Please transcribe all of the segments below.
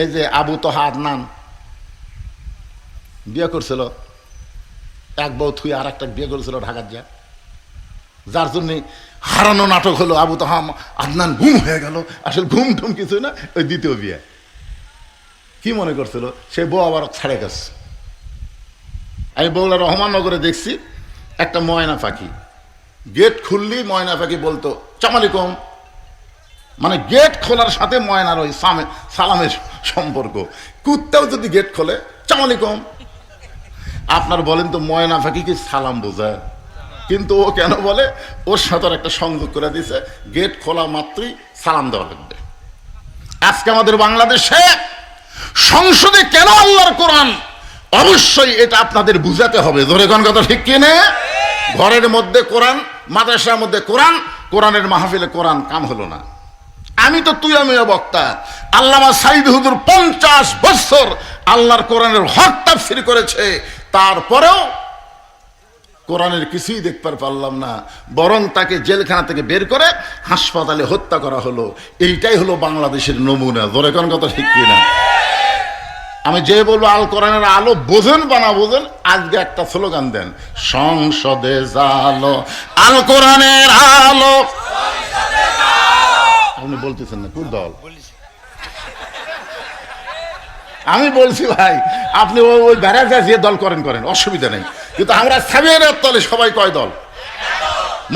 এই যে আবু তোহা আদনান বিয়ে করছিল। এক বউ থুই আর একটা বিয়ে করেছিল ঢাকার যা যার জন্য হারানো নাটক হলো আবু তাহাম আদনান ঘুম হয়ে গেল। আসলে ঘুম টুম কিছু না, ওই দ্বিতীয় বিয়ে। কি মনে করছিল? সে বউ আবার ছাড়ে গেছে। আমি বগুড়া রহমাননগরে দেখছি, একটা ময়না পাখি। গেট খুললি, ময়না পাখি বলতো চামালিকম মানে গেট খোলার সাথে ময়নার ওই সালামের সম্পর্ক। কুত্তাও যদি গেট খোলে চামালিকম আপনার বলেন তো, ময়না পাখি কি সালাম বোঝায়। কিন্তু ও কেন বলে? ওর সাথে একটা সংযোগ করে দিছে গেট খোলা মাত্রই সালাম দেওয়া লাগবে। আজকে আমাদের বাংলাদেশে সংসদে কেন আল্লাহর কোরআন? অবশ্যই এটা আপনাদের বুঝাতে হবে। ধরে কোন কথা ঠিক কিনে? ঘরের মধ্যে কোরআন, মাদ্রাসার মধ্যে কোরআন, কোরআনের মাহফিলে কোরআন কাম হলো না। আমি তো তুই আমি বক্তা। আল্লামা সাইদ হুজুর পঞ্চাশ বছর আল্লাহর কোরআনের হক তাফসির করেছে। তারপরেও কোরআনের কিছুই দেখতে পারলাম না। বরং তাকে জেলখানা থেকে বের করে হাসপাতালে হত্যা করা হলো। এইটাই হলো বাংলাদেশের নমুনা। ধরে কোন কথা ঠিক কিনা? আমি যে বলব, আল কোরআনের আলো বোঝেন বা না বোঝেন, আজকে একটা স্লোগান দেন, সংসদে জালো। আল কোরআনের আলো আপনি বলতেছেন না কোন দল। আমি বলছি, ভাই, আপনি ওই বেড়াতে যে দল করেন করেন, অসুবিধা নেই। কিন্তু আমরা সাবিয়ানের তলে সবাই কয় দল?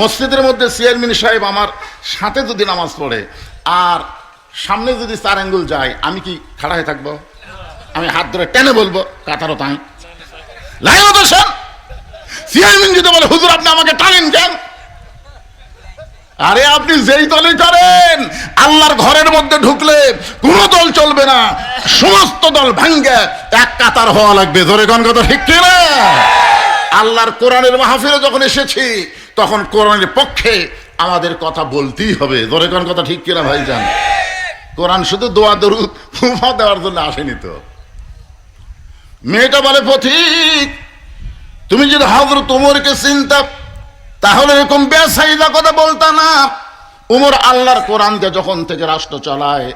মসজিদের মধ্যে চেয়ারম্যান সাহেব আমার সাথে যদি নামাজ পড়ে, আর সামনে যদি চার আঙ্গুল যায়, আমি কি খাড়া হয়ে থাকব? আমি হাত ধরে টেনে বলব, কাতারও তাই। লাইন চেয়ারম্যান যদি বলে, হুজুর, আপনি আমাকে টানেন কেন? আরে আপনি যেই দলে করেন, আল্লাহর ঘরের মধ্যে ঢুকলে কোনো দল চলবে না। সমস্ত দল ভাঙ্গে, এক কাতার হওয়া লাগবে। ধরে কোন কথা ঠিক না? আল্লাহর কোরআনের মাহফিলে যখন এসেছি, তখন কোরআনের পক্ষে আমাদের কথা বলতেই হবে। ধরে কোন কথা ঠিক কিনা ভাই ভাইজান? কোরআন শুধু দোয়া, দরুদ ফুফা দেওয়ার জন্য আসেনি তো। মেয়েটা বলে, পথিক, তুমি যদি হজরত উমরকে চিন্তা তাহলে এরকম বেসাইদা কথা বলতা না। উমর আল্লাহর কোরআনকে যখন থেকে রাষ্ট্র চালায়,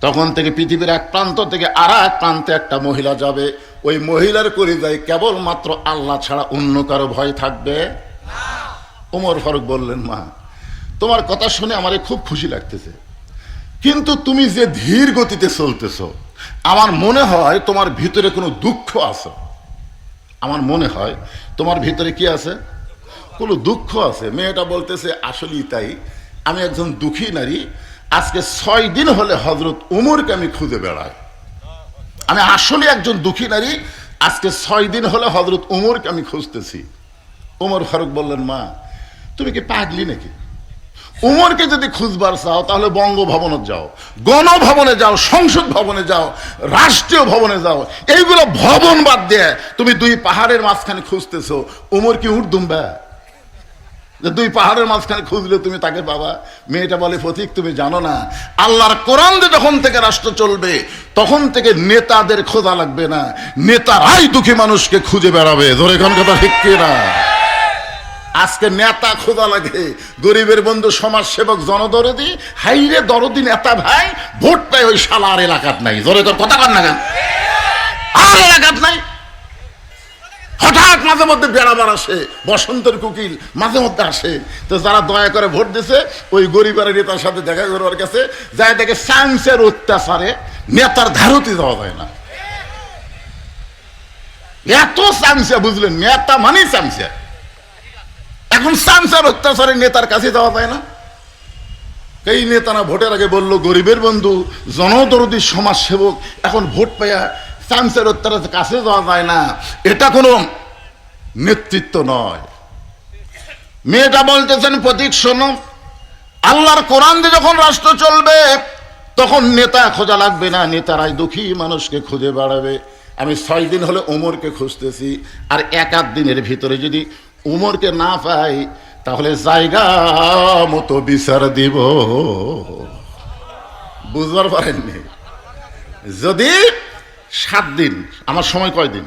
তখন থেকে পৃথিবীর এক প্রান্ত থেকে আর এক প্রান্তে একটা মহিলা যাবে। ওই মহিলার কলিজায় কেবলমাত্র আল্লাহ ছাড়া অন্য কারও ভয় থাকবে? উমর ফারুক বললেন, মা, তোমার কথা শুনে আমার খুব খুশি লাগতেছে। কিন্তু তুমি যে ধীর গতিতে চলতেছ, আমার মনে হয় তোমার ভিতরে কোনো দুঃখ আছে। আমার মনে হয় তোমার ভিতরে কি আছে? কোনো দুঃখ আছে? মেয়েটা বলতেছে, আসলেই তাই। আমি একজন দুঃখী নারী। আজকে ছয় দিন হলে হজরত উমরকে আমি খুঁজে বেড়াই। আমি আসলে একজন দুঃখী নারী। আজকে ছয় দিন হলে হজরত উমরকে আমি খুঁজতেছি। উমর ফারুক বললেন, মা, তুমি কি পাগলি নাকি? উমরকে যদি খুঁজবার চাও, তাহলে বঙ্গভবনে যাও, গণভবনে যাও, সংসদ ভবনে যাও, রাষ্ট্রীয় ভবনে যাও। এইগুলো ভবন বাদ দিয়ে তুমি দুই পাহাড়ের মাঝখানে খুঁজতেছো। উমর কি উঠ দুম্বা যে দুই পাহাড়ের মাঝখানে খুঁজলে তুমি তাকে বাবা মেয়েটা বলে, ফতিক, তুমি জানো না, আল্লাহর কোরআন যখন থেকে রাষ্ট্র চলবে, তখন থেকে নেতাদের খোঁজা লাগবে না। নেতারাই দুঃখী মানুষকে খুঁজে বেড়াবে। ধরে কোন কথা ঠিক না? আজকে নেতা খোঁজা লাগে। গরিবের বন্ধু সমাজ সেবক জনদরদি, হাইরে দরদি নেতা ভাই ভোট পায় ওই শালার এলাকাত নাই। জোরে তোর কথা কর না কেন? আর এলাকাত নাই। হঠাৎ মাঝে মধ্যে বেড়াবার আসে, বসন্তের কুকিল মাঝে মধ্যে আসে। তো যারা দয়া করে ভোট দিছে, ওই গরিবের নেতার সাথে দেখা করবার কাছে যায় দেখে সায়েন্সের অত্যাচারে নেতার ধারতি দেওয়া যায় না। এত সামসিয়া বুঝলেন, নেতা মানেই সামসিয়া এখন সামসার অত্যাচারে নেতার কাছে যাওয়া যায় না। এই নেতারা ভোটের আগে বলল, গরিবের বন্ধু, জনদরদি সমাজ সেবক এখন ভোট পাইয়া সামসের অত্যাচারের কাছে যাওয়া যায় না, এটা কোনো নেতৃত্ব নয়। মেয়েটা বলতেছেন, প্রতীক, শোনো, আল্লাহর কোরআন দিয়ে যখন রাষ্ট্র চলবে, তখন নেতা খোঁজা লাগবে না, নেতারাই দুঃখী মানুষকে খুঁজে বাড়াবে। আমি ছয় দিন হলে উমরকে খুঁজতেছি, আর এক আধ দিনের ভিতরে যদি উমরকে না পাই, তাহলে জায়গা মতো বিচার দিব। বুঝবার পারেননি? যদি সাত দিন। আমার সময় কয় দিন?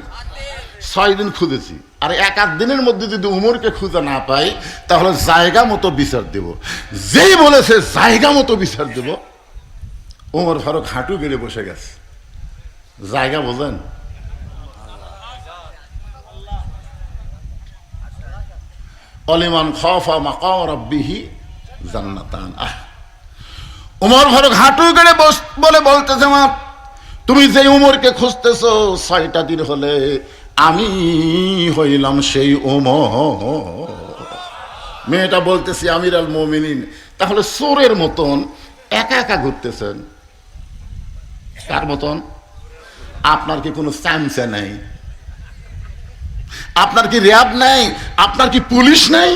ছয় দিন খুঁজেছি। আর এক আধ দিনের মধ্যে যদি উমরকে খুঁজে না পাই, তাহলে জায়গা মতো বিচার দেব। যেই বলেছে জায়গা মতো বিচার দেব, উমর ফারুক হাঁটু গেড়ে বসে গেছে। জায়গা বোঝেন? অলিমান খফা মাকাম রব্বিহি জান্নাতান। আহ। উমর ফারুক হাঁটু গেড়ে বস বলে বলতেছে, মা তুমি যে উমরকে খুঁজতেছো, ছয়টা দিন হলে আমি হইলাম সেই উমর। মেয়েটা বলতেছি আমির আল মোমিনিন, তাহলে সোরের মতন একা একা ঘুরতেছেন। কার মতন? আপনার কি কোনো চামচা নাই? আপনার কি র্যাব নাই? আপনার কি পুলিশ নাই?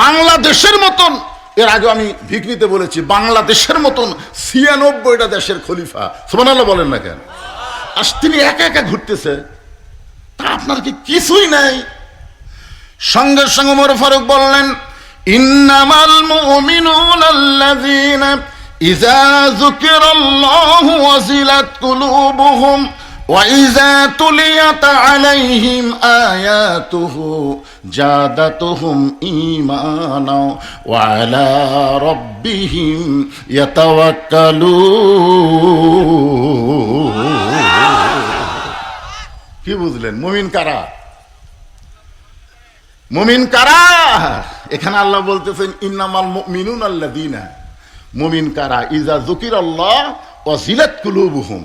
বাংলাদেশের মতন এর আগে আমি ভিকনিতে বলেছি, বাংলাদেশের মতন ছিয়ানব্বইটা দেশের খলিফা। সোমানাল্লাহ বলেন না কেন? আজ তিনি একা একা ঘুরতেছে। তা আপনার কি কিছুই নাই? সঙ্গে সঙ্গে ওমর ফারুক বললেন, ইন্নামাল মুমিনুন আল্লাযীনা ইযা যুকিরাল্লাহু ওয়াজিলাত কুলুবুহুম وإذا تليت عليهم آياته زادتهم إيمانا وعلى ربهم يتوكلون কি বুঝলেন মুমিন কারা মুমিন কারা এখানে আল্লাহ বলতেছেন ইন্নামাল মুমিনুন আল্লাযীনা মুমিন কারা ইজা যুকির আল্লাহ ওয়া জিলাত কুলুবুহুম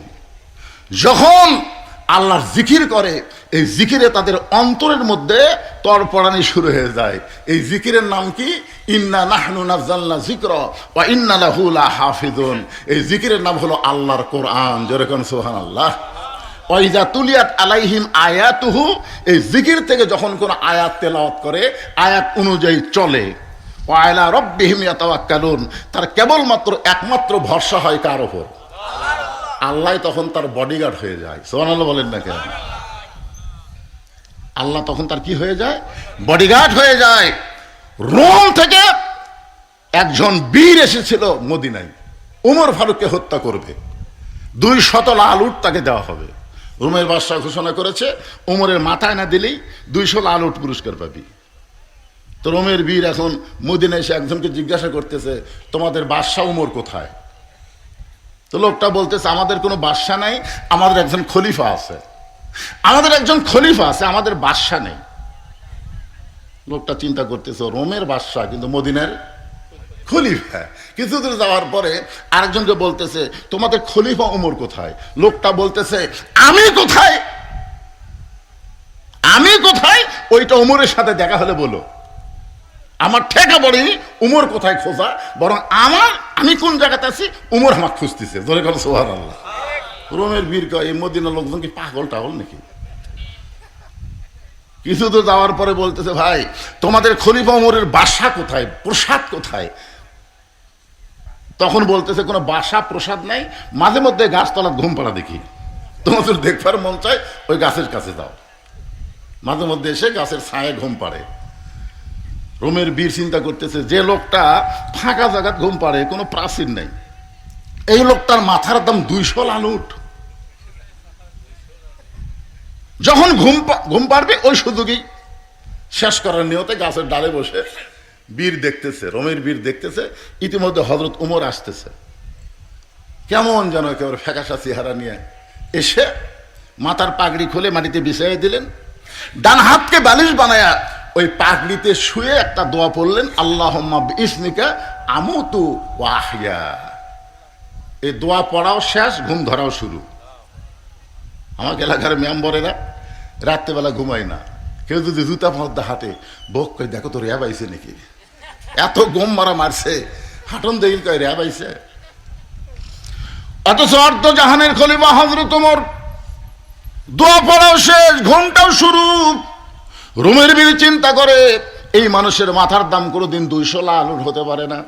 যখন আল্লাহর জিকির করে, এই জিকিরে তাদের অন্তরের মধ্যে তরপড়ানি শুরু হয়ে যায়। এই জিকিরের নাম কি? ইন্না নাহনু নাজ্জালনা যিকর ওয়া ইন্না লাহু লাহাফিজুন এই জিকিরের নাম হলো আল্লাহর কোরআন। যেরকম সুবহানাল্লাহ। ওয়াইজা তুলিয়াত আলাইহিম আয়াতুহু। এই জিকির থেকে যখন কোন আয়াত তেলাওয়াত করে, আয়াত অনুযায়ী চলে। ওয়াইলা রব্বিহিম ইয়াতাওয়াক্কালুন। তার কেবলমাত্র একমাত্র ভরসা হয় কার ওপর আল্লাহ তখন তার বডিগার্ড হয়ে যায়। সোহানাল্লাহ বলেন না কেন? আল্লাহ তখন তার কি হয়ে যায়? বডিগার্ড হয়ে যায়। রোম থেকে একজন বীর এসেছিল মদিনায়। উমর ফারুককে হত্যা করবে। দুই শত লাল উট তাকে দেওয়া হবে। রোমের বাদশাহ ঘোষণা করেছে, উমরের মাথায় না দিলেই দুইশো লাল উট পুরস্কার পাবি। তো রোমের বীর এখন মদিনা এসে একজনকে জিজ্ঞাসা করতেছে, তোমাদের বাদশাহ উমর কোথায়? তো লোকটা বলতেছে, আমাদের কোনো বাদশা নাই, আমাদের একজন খলিফা আছে। আমাদের একজন খলিফা আছে, আমাদের বাদশা নেই। লোকটা চিন্তা করতেছে, রোমের বাদশা, কিন্তু মদিনার খলিফা। কিছু দূর যাওয়ার পরে আরেকজনকে বলতেছে, তোমাদের খলিফা ওমর কোথায়? লোকটা বলতেছে, আমি কোথায়? আমি কোথায়? ওইটা উমরের সাথে দেখা হলে বলো। আমার ঠেকা পড়েনি উমর কোথায় খোঁজা? বরং আমার, আমি কোন জায়গাতে আছি, উমর আমার খুঁজতেছে। ধরে গেল সোহার আল্লাহ রোমের বীর এই মদিনা লোকজন কি পাগল টাগল নাকি? কিছু তো যাওয়ার পরে বলতেছে, ভাই, তোমাদের খলিফা উমরের বাসা কোথায়? প্রসাদ কোথায়? তখন বলতেছে, কোনো বাসা, প্রসাদ নাই। মাঝে মধ্যে গাছতলা ঘুম পাড়া দেখি। তোমাদের দেখবার মন চায় ওই গাছের কাছে যাও। মাঝে মধ্যে এসে গাছের ছায়ে ঘুম পাড়ে। রোমের বীর চিন্তা করতেছে, যে লোকটা ফাঁকা জায়গাত ঘুম পাড়ে, কোনো প্রাচীন নেই। এই লোকটার মাথার দাম দুইশো লালুট যখন ঘুম ঘুম পারবে ওই সুযোগেই শেষ করার নিয়তে গাছের ডালে বসে বীর দেখতেছে, রোমের বীর দেখতেছে, ইতিমধ্যে হজরত উমর আসতেছে। কেমন যেন একেবারে ফ্যাকাশা চেহারা নিয়ে এসে মাথার পাগড়ি খুলে মাটিতে বিছাইয়ে দিলেন। ডান হাতকে বালিশ বানায়া ওই পাগড়িতে শুয়ে একটা দোয়া পড়লেন আল্লাহ ইসনিকা আমতু ওয়াহিয়া এই দোয়া পড়াও শেষ, ঘুম ধরাও শুরু। আমাকে এলাকার মেম্বরেরা রাত্রেবেলা ঘুমায় না। কেউ যদি জুতা পদ্মা হাঁটে বক কই, দেখো তো র্যাব আইছে নাকি? এত গম মারা মারছে, হাঁটন দেখিল কয় র্যাব আইছে অথচ অর্ধ জাহানের খলিফা হজরত ওমর, দোয়া পড়াও শেষ, ঘুমটাও শুরু। রুমের বিল চিন্তা করে এই মানুষের মাথার দাম কোনো কোনোদিন দুইশো লালুর হতে পারে না।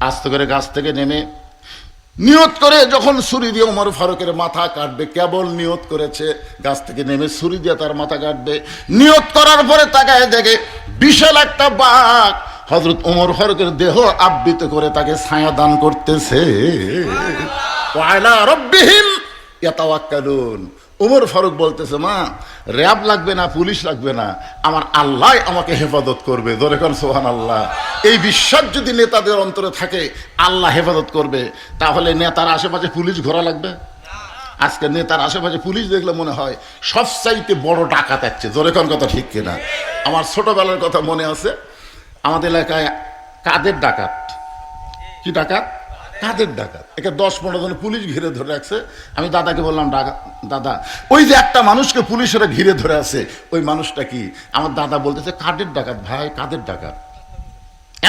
আস্তে করে গাছ থেকে নেমে নিয়ত করে যখন ছুরি দিয়ে ওমর ফারুকের মাথা কাটবে কেবল নিয়ত করেছে গাছ থেকে নেমে ছুরি দিয়ে তার মাথা কাটবে। নিয়ত করার পরে তাকায় দেখে বিশাল একটা বাঘ। হজরত ওমর ফারুকের দেহ আবৃত করে তাকে ছায়া দান করতেছে। ইয়াতাওয়াক্কালুন। উমর ফারুক বলতেছে, মা, র্যাব লাগবে না, পুলিশ লাগবে না, আমার আল্লাহ আমাকে হেফাজত করবে। ধরে কর সোহান আল্লাহ এই বিশ্বাস যদি নেতাদের অন্তরে থাকে, আল্লাহ হেফাজত করবে। তাহলে নেতার আশেপাশে পুলিশ ঘোরা লাগবে? আজকে নেতার আশেপাশে পুলিশ দেখলে মনে হয় সবচাইতে বড় ডাকাত আছে। জোরে কোন কথা ঠিক কিনা? আমার ছোটবেলার কথা মনে আছে, আমাদের এলাকায় কাদের ডাকাত? কি ডাকাত? কাদের ডাকাত? একে দশ পনেরো জন পুলিশ ঘিরে ধরে রাখছে। আমি দাদাকে বললাম, ডাকা, দাদা, ওই যে একটা মানুষকে পুলিশেরা ঘিরে ধরে আছে, ওই মানুষটা কি? আমার দাদা বলতেছে, কাদের ডাকাত ভাই? কাদের ডাকাত?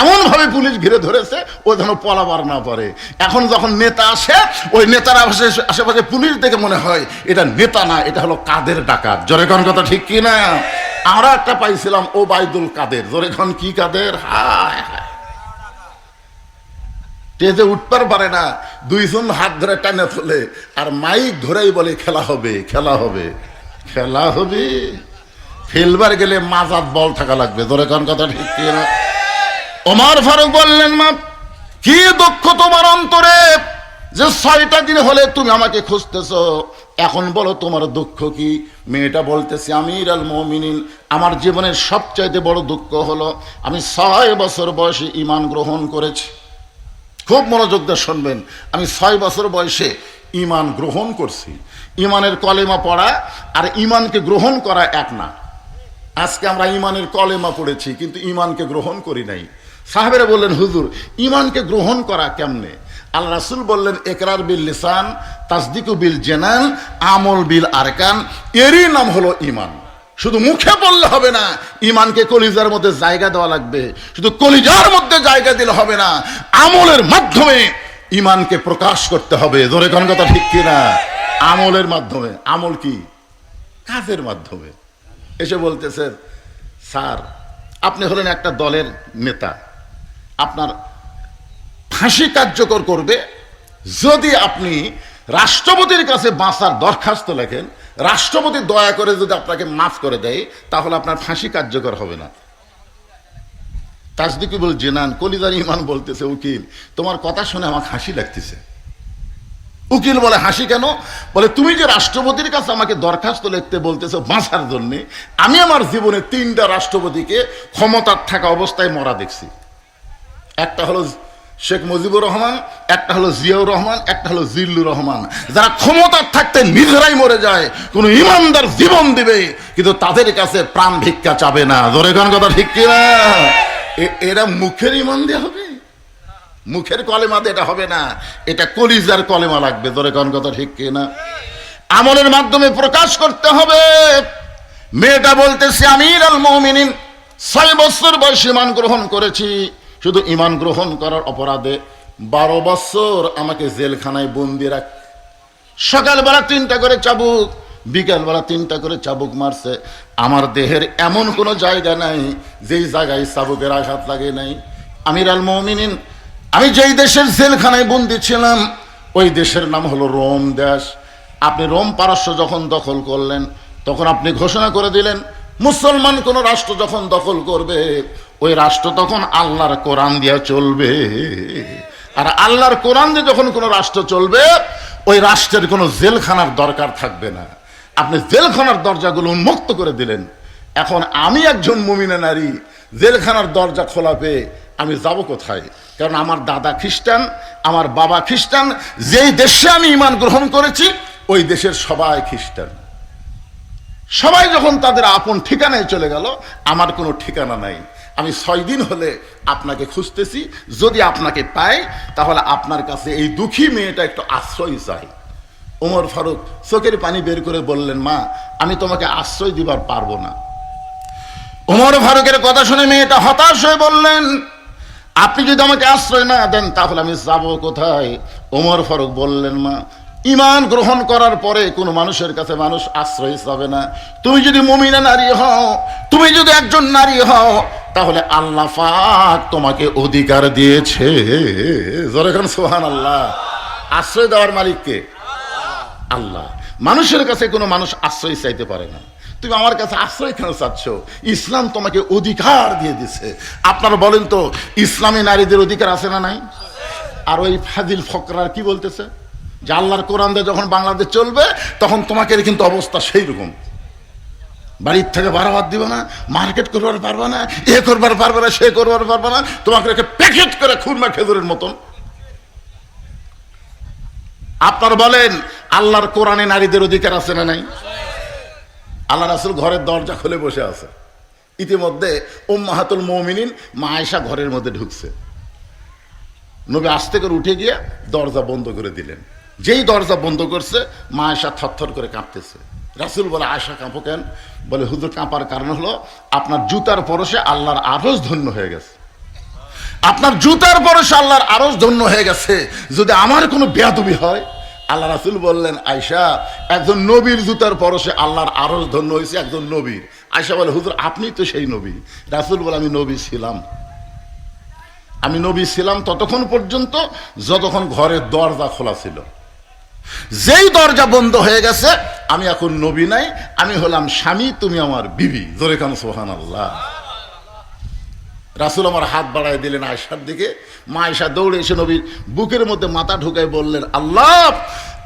এমন ভাবে পুলিশ ঘিরে ধরেছে, ও যেন পলাবার না পারে। এখন যখন নেতা আসে, ওই নেতার আশেপাশে পুলিশ দেখে মনে হয়, এটা নেতা না, এটা হলো কাদের ডাকাত। জোরে কোন কথা ঠিক কি না আমরা একটা পাইছিলাম ও বাইদুল কাদের। জোরে কি কাদের? হায় হায়। স্টেজে উঠবার পারে না, দুইজন হাত ধরে টানে তোলে, আর মাইক ধরেই বলে, খেলা হবে খেলা হবে খেলা হবে। খেলবার গেলে মাজাত বল থাকা লাগবে, ধরে কোন কথা ঠিক না ওমর ফারুক বললেন, মা, কি দুঃখ তোমার অন্তরে? যে ছয়টা দিন হলে তুমি আমাকে খুঁজতেছ। এখন বলো তোমার দুঃখ কি? মেয়েটা বলতেছে, আমির আল মমিনিন, আমার জীবনের সবচাইতে বড় দুঃখ হলো, আমি ছয় বছর বয়সে ইমান গ্রহণ করেছি। খুব মনোযোগ দিয়ে শুনবেন। আমি ছয় বছর বয়সে ইমান গ্রহণ করছি। ইমানের কলেমা পড়া আর ইমানকে গ্রহণ করা এক না। আজকে আমরা ইমানের কলেমা পড়েছি, কিন্তু ইমানকে গ্রহণ করি নাই। সাহেবেরা বললেন, হুজুর ইমানকে গ্রহণ করা কেমনে? আল্লাহ রাসুল বললেন একরার বিল লিসান, তাসদিকু বিল জেনান আমল বিল আরকান, এরই নাম হলো ইমান শুধু মুখে বললে হবে না ইমানকে কলিজার মধ্যে জায়গা দেওয়া লাগবে। শুধু কলিজার মধ্যে জায়গা দিলে হবে না, আমলের মাধ্যমে ইমানকে প্রকাশ করতে হবে। ধরে কোন কথা ঠিক কিনা? আমলের মাধ্যমে। আমল কি? কাজের মাধ্যমে। এসে বলতেছে, স্যার, আপনি হলেন একটা দলের নেতা। আপনার ফাঁসি কার্যকর করবে যদি আপনি রাষ্ট্রপতির কাছে বাঁচার দরখাস্ত লেখেন রাষ্ট্রপতি দয়া করে যদি আপনাকে মাফ করে দেয়, তাহলে আপনার ফাঁসি কার্যকর হবে না। তাসদিকি বল জেনান কলিদার ইমান বলতেছে, উকিল, তোমার কথা শুনে আমার হাসি লাগতেছে। উকিল বলে, হাসি কেন? বলে, তুমি যে রাষ্ট্রপতির কাছে আমাকে দরখাস্ত লিখতে বলতেছো বাঁচার জন্য, আমি আমার জীবনে তিনটা রাষ্ট্রপতিকে ক্ষমতার থাকা অবস্থায় মরা দেখছি। একটা হলো শেখ মুজিবুর রহমান, একটা হলো জিয়াউর রহমান, একটা হলো জিল্লুর রহমান। যারা ক্ষমতার থাকতে নিজেরাই মরে যায়, কোন ইমানদার জীবন দিবে, কিন্তু তাদের কাছে প্রাণ ভিক্ষা চাবে না। ধরে কোন কথা ঠিক কিনা? এরা মুখের ইমান দিয়ে হবে? মুখের কলেমাতে এটা হবে না। এটা কলিজার কলেমা লাগবে। ধরে কোন কথা ঠিক কিনা? আমলের মাধ্যমে প্রকাশ করতে হবে। মেয়েটা বলতেছে, আমির আল মমিনিন ছয় বছর বয়সে ইমান গ্রহণ করেছি। শুধু ইমান গ্রহণ করার অপরাধে বারো বছর আমাকে জেলখানায় বন্দি রাখ। সকালবেলা তিনটা করে চাবুক, বিকালবেলা তিনটা করে চাবুক মারছে। আমার দেহের এমন কোনো জায়গা নাই, যেই জায়গায় চাবুকের আঘাত লাগে নাই। আমির আল মমিনিন, আমি যেই দেশের জেলখানায় বন্দি ছিলাম, ওই দেশের নাম হলো রোম দেশ। আপনি রোম পারস্য যখন দখল করলেন, তখন আপনি ঘোষণা করে দিলেন, মুসলমান কোন রাষ্ট্র যখন দখল করবে ওই রাষ্ট্র তখন আল্লাহর কোরআন দিয়া চলবে। আর আল্লাহর কোরআন দিয়ে যখন কোনো রাষ্ট্র চলবে, ওই রাষ্ট্রের কোনো জেলখানার দরকার থাকবে না। আপনি জেলখানার দরজাগুলো উন্মুক্ত করে দিলেন। এখন আমি একজন মুমিনা নারী, জেলখানার দরজা খোলা পেয়ে আমি যাব কোথায়? কারণ আমার দাদা খ্রিস্টান, আমার বাবা খ্রিস্টান, যেই দেশে আমি ইমান গ্রহণ করেছি, ওই দেশের সবাই খ্রিস্টান। সবাই যখন তাদের আপন ঠিকানায় চলে গেল, আমার কোনো ঠিকানা নাই। আমি ছয় দিন হলে আপনাকে খুঁজতেছি। যদি আপনাকে পাই, তাহলে আপনার কাছে এই দুঃখী মেয়েটা একটু আশ্রয় চাই। ওমর ফারুক, চোখের পানি বের করে বললেন, মা, আমি তোমাকে আশ্রয় দিবার পারব না। ওমর ফারুকের কথা শুনে মেয়েটা হতাশ হয়ে বললেন, আপনি যদি আমাকে আশ্রয় না দেন, তাহলে আমি যাব কোথায়? ওমর ফারুক বললেন, মা ইমান গ্রহণ করার পরে কোনো মানুষের কাছে মানুষ আশ্রয় পাবে না। তুমি যদি মমিনা নারী হও, তুমি যদি একজন নারী হও, তাহলে আল্লাহ পাক তোমাকে অধিকার দিয়েছে। জোরে সোহান আল্লাহ আশ্রয় দেওয়ার মালিককে আল্লাহ। মানুষের কাছে কোনো মানুষ আশ্রয় চাইতে পারে না। তুমি আমার কাছে আশ্রয় কেন চাচ্ছ? ইসলাম তোমাকে অধিকার দিয়ে দিছে। আপনারা বলেন তো, ইসলামী নারীদের অধিকার আছে না নাই? আর ওই ফাজিল ফকরার কি বলতেছে? যে আল্লাহর কোরআন দিয়ে যখন বাংলাদেশ চলবে, তখন তোমাকে কিন্তু অবস্থা সেই রকম বাড়ির থেকে বারবার দিবে না, মার্কেট করবার পারবে না, এ করবার পারবে না, সে করবার পারবে না, তোমাকে রেখে প্যাকেট করে খুরমা খেজুরের মতন। আপনার বলেন, আল্লাহর কোরআনে নারীদের অধিকার আছে না নাই? আল্লাহ রাসুল ঘরের দরজা খুলে বসে আছে। ইতিমধ্যে উম্মাহাতুল মৌমিনিন মা ঘরের মধ্যে ঢুকছে। নবী আস্তে করে উঠে গিয়ে দরজা বন্ধ করে দিলেন। যেই দরজা বন্ধ করছে, মা আয়সা থরথর করে কাঁপতেছে। রাসুল বলে আয়সা কাঁপো কেন? বলে, হুজুর, কাঁপার কারণ হলো, আপনার জুতার পরশে আল্লাহর আরজ ধন্য হয়ে গেছে। আপনার জুতার পরশে আল্লাহর আরজ ধন্য হয়ে গেছে। যদি আমার কোনো বেয়াদবি হয়? আল্লাহ রাসুল বললেন আয়সা একজন নবীর জুতার পরশে আল্লাহর আরজ ধন্য হয়েছে একজন নবীর। আয়সা বলে, হুজুর, আপনি তো সেই নবী। রাসুল বলে, আমি নবী ছিলাম। আমি নবী ছিলাম ততক্ষণ পর্যন্ত, যতক্ষণ ঘরের দরজা খোলা ছিল। যেই দরজা বন্ধ হয়ে গেছে, আমি এখন নবী নাই, আমি হলাম স্বামী, তুমি আমার বিবি। জোরে কান সোহান আল্লাহ রাসুল আমার হাত বাড়ায় দিলেন আয়সার দিকে। মা আয়সা দৌড়ে এসে নবীর বুকের মধ্যে মাথা ঢুকায় বললেন, আল্লাহ,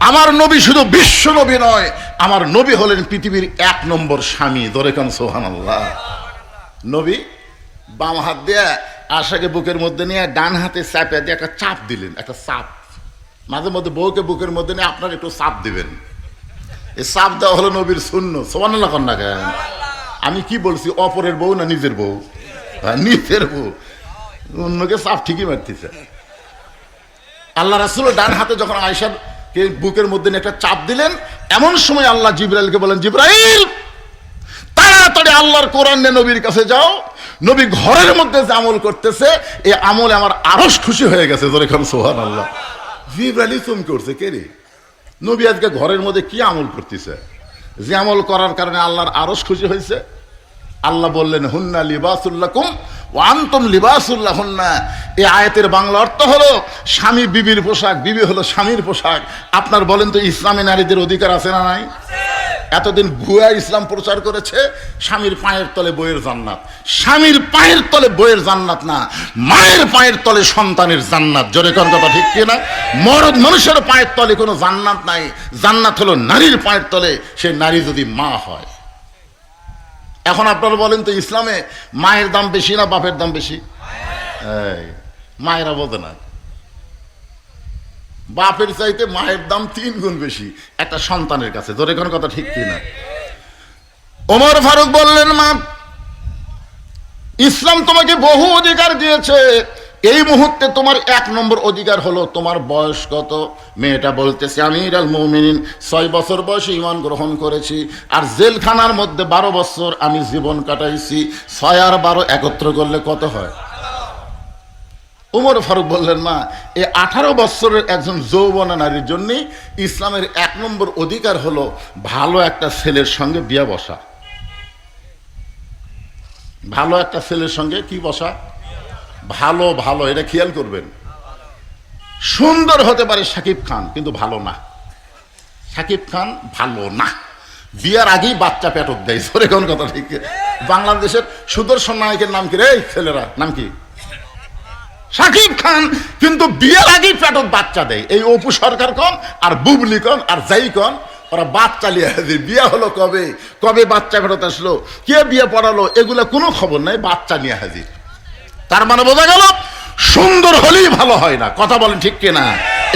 আমার নবী শুধু বিশ্ব নবী নয়, আমার নবী হলেন পৃথিবীর এক নম্বর স্বামী। দরেকান সোহান আল্লাহ নবী বাম হাত দিয়ে আশাকে বুকের মধ্যে নিয়ে ডান হাতে চাপে দিয়ে একটা চাপ দিলেন, একটা চাপ মাঝে মধ্যে বউকে বুকের মধ্যে নিয়ে আপনার একটু চাপ দিবেন। এই চাপ দেওয়া হলো নবীর শূন্য। সোমান কন্যা কেন? আমি কি বলছি অপরের বউ না নিজের বউ? হ্যাঁ, নিজের বউ। অন্যকে চাপ ঠিকই মারতেছে। আল্লাহ রাসুল ডান হাতে যখন আয়সার কে বুকের মধ্যে একটা চাপ দিলেন এমন সময় আল্লাহ জিব্রাইলকে বলেন জিব্রাইল তাড়াতাড়ি আল্লাহর কোরআন নিয়ে নবীর কাছে যাও। নবী ঘরের মধ্যে যে আমল করতেছে এই আমল আমার আরস খুশি হয়ে গেছে জোরে খান সোহান আল্লাহ জিব্রাইলই চমকে উঠছে কে রে? নবী আজকে ঘরের মধ্যে কি আমল করতেছে? যে আমল করার কারণে আল্লাহর আরস খুশি হয়েছে? আল্লাহ বললেন, হুন্না লিবাসুল্লাকুম ও আন্তম লিবাসুল্লাহ হুন্না এই আয়াতের বাংলা অর্থ হলো, স্বামী বিবির পোশাক, বিবি হলো স্বামীর পোশাক। আপনার বলেন তো ইসলামী নারীদের অধিকার আছে না নাই? এতদিন ভুয়া ইসলাম প্রচার করেছে, স্বামীর পায়ের তলে বইয়ের জান্নাত। স্বামীর পায়ের তলে বইয়ের জান্নাত না, মায়ের পায়ের তলে সন্তানের জান্নাত। জোরে কোন কথা ঠিক কিনা মরদ মানুষের পায়ের তলে কোনো জান্নাত নাই। জান্নাত হলো নারীর পায়ের তলে, সে নারী যদি মা হয়। এখন আপনারা বলেন তো, ইসলামে মায়ের দাম বেশি না বাপের দাম বেশি? মায়েরা বোঝে না। বাপের চাইতে মায়ের দাম তিন গুণ বেশি একটা সন্তানের কাছে। ধরে কোন কথা ঠিক কিনা ওমর ফারুক বললেন, মা, ইসলাম তোমাকে বহু অধিকার দিয়েছে। এই মুহূর্তে তোমার এক নম্বর অধিকার হলো তোমার বয়স কত? মেয়েটা বলতেছে, আমি আল মৌমিনিন, ছয় বছর বয়সে ইমান গ্রহণ করেছি আর জেলখানার মধ্যে বারো বছর আমি জীবন কাটাইছি। ছয় আর বারো একত্র করলে কত হয়? উমর ফারুক বললেন, মা এই আঠারো বছরের একজন যৌবনা নারীর জন্য ইসলামের এক নম্বর অধিকার হলো ভালো একটা ছেলের সঙ্গে বিয়ে বসা। ভালো একটা ছেলের সঙ্গে কি বসা? ভালো ভালো, এটা খেয়াল করবেন। সুন্দর হতে পারে সাকিব খান, কিন্তু ভালো না। সাকিব খান ভালো না। বিয়ার আগেই বাচ্চা পেটক দেয় সরে কোন কথা ঠিক? বাংলাদেশের সুদর্শন নায়কের নাম কি রে ছেলেরা? নাম কি? সাকিব খান কিন্তু বিয়ের আগেই পেটক বাচ্চা দেয়। এই অপু সরকার কন আর বুবলি কন আর যাই কন, ওরা বাচ্চা লিয়ে বিয়ে হলো কবে? কবে বাচ্চা ফেরত আসলো? কে বিয়ে পড়ালো? এগুলো কোনো খবর নাই, বাচ্চা নিয়ে হাজির। তার মানে বোঝা গেল, সুন্দর হলেই ভালো হয় না। কথা বলেন ঠিক কিনা?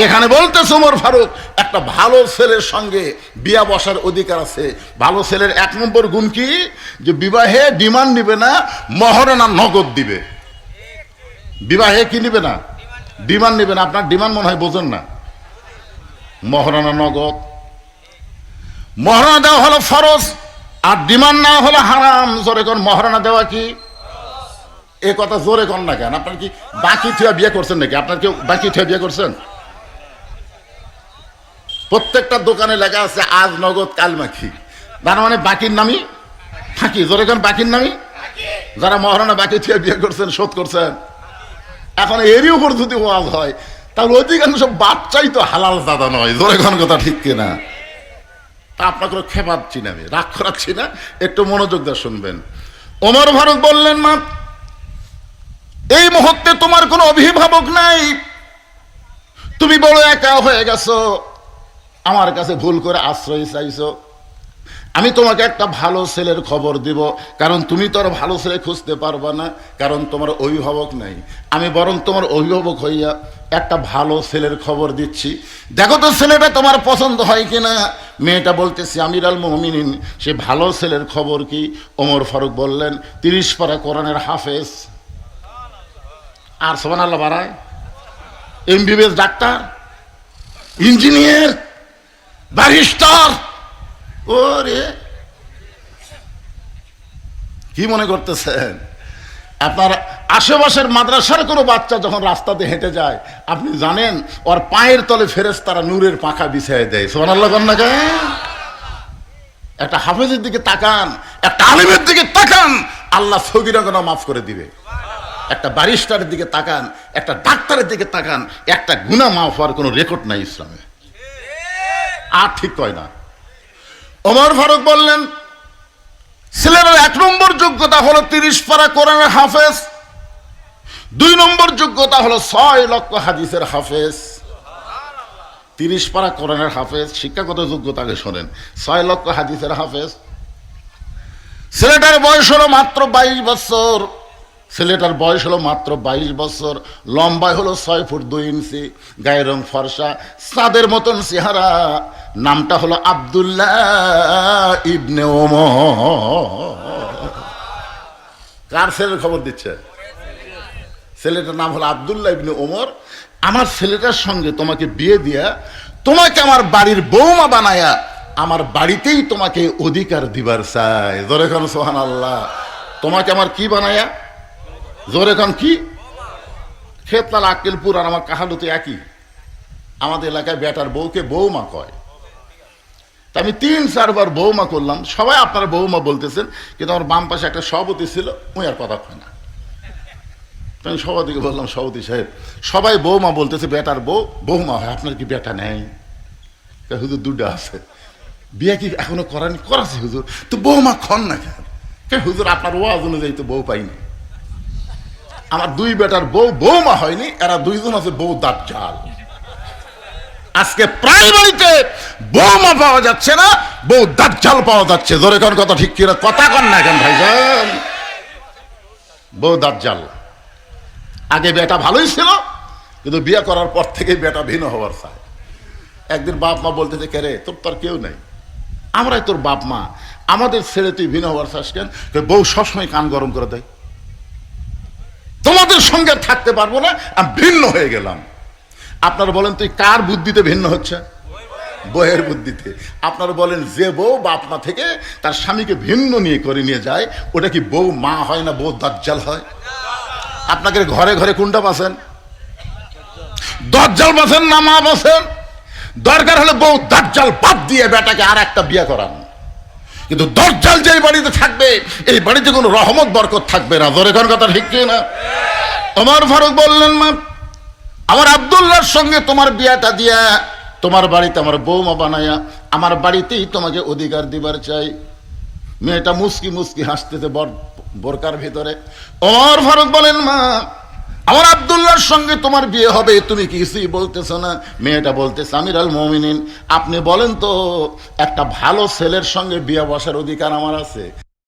এখানে বলতে ওমর ফারুক, একটা ভালো ছেলের সঙ্গে বিয়া বসার অধিকার আছে। ভালো ছেলের এক নম্বর গুণ কি? যে বিবাহে ডিমান্ড নিবে না, মহরণা নগদ দিবে। বিবাহে কি নিবে না? ডিমান্ড নিবে না। আপনার ডিমান্ড মনে হয় বোঝেন না। মহারানা নগদ। মহারানা দেওয়া হলো ফরজ আর ডিমান্ড নেওয়া হলো হারাম। জোরে কোন মহারানা দেওয়া কি? এ কথা জোরে কন না কেন? আপনার কি বাকি থিয়া বিয়ে করছেন নাকি? আপনার কেউ বাকি থিয়া বিয়ে করছেন? প্রত্যেকটা দোকানে লেখা আছে, আজ নগদ, কাল মাখি। তার মানে বাকির নামই ফাঁকি। জোরে কোন, বাকির নামই? যারা মহারানা বাকি থিয়া বিয়ে করছেন, শোধ করছেন। এখন এরই উপর যদি ওয়াজ হয়, তাহলে অধিকাংশ বাচ্চাই তো হালাল দাদা নয়। জোরে কোন কথা ঠিক কিনা? তা আপনাকে খেপাচ্ছি না আমি, রাগ করাচ্ছি না একটু মনোযোগ দিয়ে শুনবেন। ওমর ফারুক বললেন, মা, এই মুহূর্তে তোমার কোনো অভিভাবক নাই। তুমি বড় একা হয়ে গেছো। আমার কাছে ভুল করে আশ্রয় চাইছো। আমি তোমাকে একটা ভালো ছেলের খবর দিব, কারণ তুমি তো আর ভালো ছেলে খুঁজতে পারবা না, কারণ তোমার অভিভাবক নাই। আমি বরং তোমার অভিভাবক হইয়া একটা ভালো ছেলের খবর দিচ্ছি। দেখো তো ছেলেটা তোমার পছন্দ হয় কিনা। মেয়েটা বলতেছে আমির আল মোমিনিন, সে ভালো ছেলের খবর কি? ওমর ফারুক বললেন, তিরিশ পারা কোরআনের হাফেজ। আর সোমান আল্লাহ বাড়ায়। MBBS doctor, engineer, barrister. ওরে। কি মনে করতেছেন? আপনার আশেপাশের মাদ্রাসার কোনো বাচ্চা যখন রাস্তাতে হেঁটে যায়, আপনি জানেন, ওর পায়ের তলে ফেরেস তারা নূরের পাখা বিছায় দেয়। সোমান আল্লাহ কন্যাকে একটা হাফেজের দিকে তাকান, একটা আলিমের দিকে তাকান, আল্লাহ সগিরা গোনা মাফ করে দিবে। একটা ব্যারিস্টারের দিকে তাকান, একটা ডাক্তারের দিকে তাকান, একটা গুণা মাফ হওয়ার কোনো রেকর্ড নাই ইসলামে। আর ঠিক কয় না। ওমর ফারুক বললেন, ছেলের এক নম্বর যোগ্যতা হলো তিরিশ পারা কোরআনের হাফেজ, দুই নম্বর যোগ্যতা হলো ছয় লক্ষ হাদিসের হাফেজ। তিরিশ পারা কোরআনের হাফেজ, শিক্ষাগত যোগ্যতাকে শোনেন, ছয় লক্ষ হাদিসের হাফেজ। ছেলেটার বয়স হলো মাত্র বাইশ বছর। ছেলেটার বয়স হলো মাত্র বাইশ বছর, লম্বায় হলো ছয় ফুট দুই ইঞ্চি, গায়ের রং ফর্সা সাদের মতন চেহারা। নামটা হলো আবদুল্লাহ ইবনে ওম কার ছেলের খবর দিচ্ছে? ছেলেটার নাম হলো আবদুল্লাহ ইবনে ওমর। আমার ছেলেটার সঙ্গে তোমাকে বিয়ে দিয়া, তোমাকে আমার বাড়ির বৌমা বানায়া, আমার বাড়িতেই তোমাকে অধিকার দিবার চাই। খান সোহান আল্লাহ তোমাকে আমার কি বানায়া? জোরে খান কি? খেতলাল আক্কেলপুর আর আমার কাহালুতে একই। আমাদের এলাকায় বেটার বউকে বৌমা কয়। তা আমি তিন চারবার বৌমা করলাম। সবাই আপনারা বৌমা বলতেছেন, কিন্তু আমার বাম পাশে একটা সভাপতি ছিল ওই আর কথা কয় না। আমি সভাপতিকে বললাম, সভাপতি সাহেব, সবাই বৌমা বলতেছে, বেটার বউ বৌমা হয়, আপনার কি বেটা নেই? হুজুর দুটো আছে। বিয়ে কি এখনও করানি? করাছে হুজুর। তো বৌমা খন না কেন? হুজুর, আপনার ওয়াজ অনুযায়ী তো বউ পাইনি আমার দুই বেটার বউ বৌমা হয়নি, এরা দুইজন আছে বউ জাল আজকে প্রায় বাড়িতে বৌমা পাওয়া যাচ্ছে না, বউ দাজ্জাল পাওয়া যাচ্ছে। জোরে কোন কথা, ঠিক কিনা? কথা কন না কেন ভাইজান? বউ দাজ্জাল। আগে বেটা ভালোই ছিল, কিন্তু বিয়ে করার পর থেকে বেটা ভিন্ন হওয়ার চায়। একদিন বাপ মা বলতেছে, কে রে, তোর তোর কেউ নেই। আমরাই তোর বাপ মা। আমাদের ছেড়ে তুই ভিন্ন হওয়ার চাস কেন? বউ সবসময় কান গরম করে দেয়। তোমাদের সঙ্গে থাকতে পারব না, আমি ভিন্ন হয়ে গেলাম। আপনারা বলেন তুই কার বুদ্ধিতে ভিন্ন হচ্ছে? বইয়ের বুদ্ধিতে। আপনারা বলেন, যে বউ বাপ মা থেকে তার স্বামীকে ভিন্ন নিয়ে করে নিয়ে যায়, ওটা কি বউ মা হয় না বউ দাজ্জাল হয়? আপনাকে ঘরে ঘরে কোনটা বাসেন দজ্জাল বাসেন না মা বাসেন? দরকার হলে বউ দাজ্জাল বাদ দিয়ে বেটাকে আর একটা বিয়ে করান। কিন্তু দরজাল যে বাড়িতে থাকবে, এই বাড়িতে কোনো রহমত, বরকত থাকবে না। ধরে কোন কথা ঠিক না তোমার ফারুক বললেন, মা, আমার আবদুল্লাহর সঙ্গে তোমার বিয়াটা দিয়া তোমার বাড়িতে আমার বৌমা বানায়া আমার বাড়িতেই তোমাকে অধিকার দিবার চাই। মেয়েটা মুসকি মুসকি হাসতেছে বর বোরকার ভিতরে। ওমর ফারুক বলেন, মা আমার আবদুল্লার সঙ্গে তোমার বিয়ে হবে, তুমি কিছুই বলতেছ না। মেয়েটা বলতেছে আমির আল মমিনিন, আপনি বলেন তো, একটা ভালো ছেলের সঙ্গে বিয়ে বসার অধিকার আমার আছে?